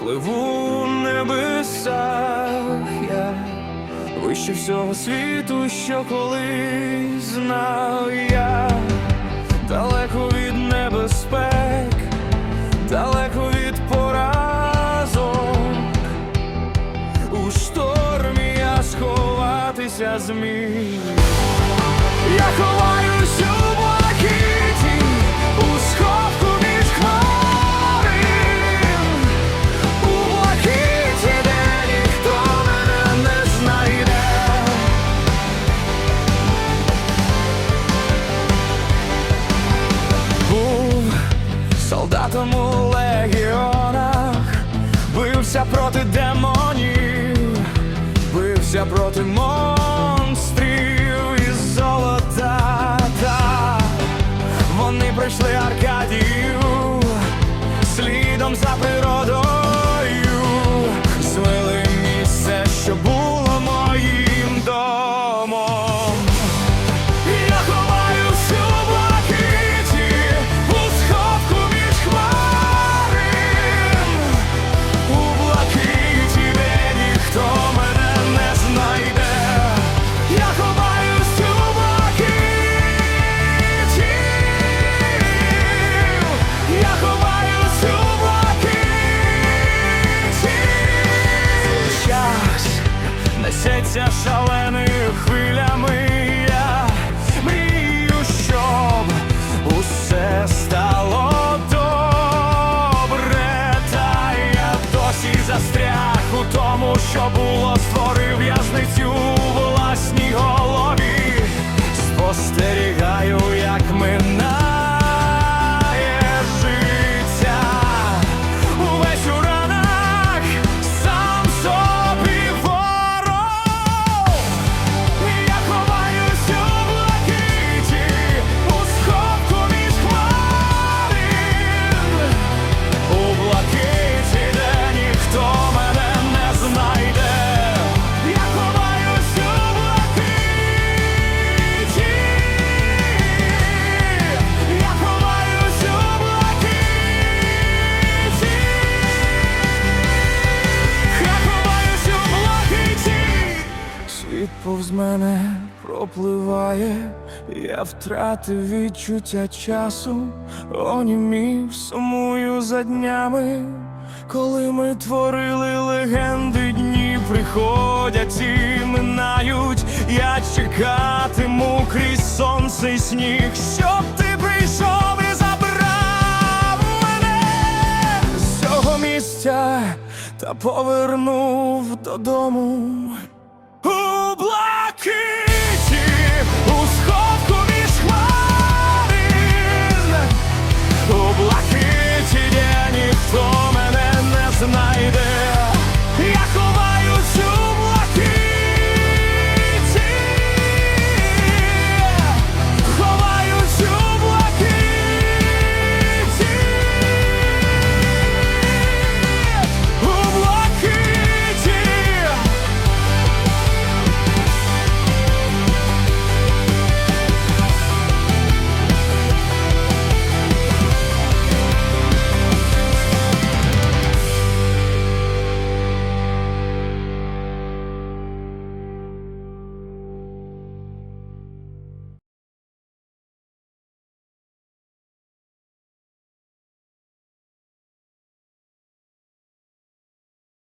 пливу в небесах я вище всього світу, що колись знав я, далеко від небезпек, далеко від поразок, у штормі я сховатися зміг. Я ховаю. Солдатом у легіонах, бився проти демонів, бився проти монстрів із золота. Та Вони пройшли Аркадію слідом за несеться шаленою хвилями. Я мрію, щоб усе стало добре. Та я досі застряг у тому, що було, створив в'язницю у власній голові. Спостерігаю, повз мене пропливає, я втратив відчуття часу, онімів сумую за днями, коли ми творили легенди, дні приходять і минають, я чекатиму крізь сонце й сніг, щоб ти прийшов і забрав мене з цього місця та повернув додому. kill.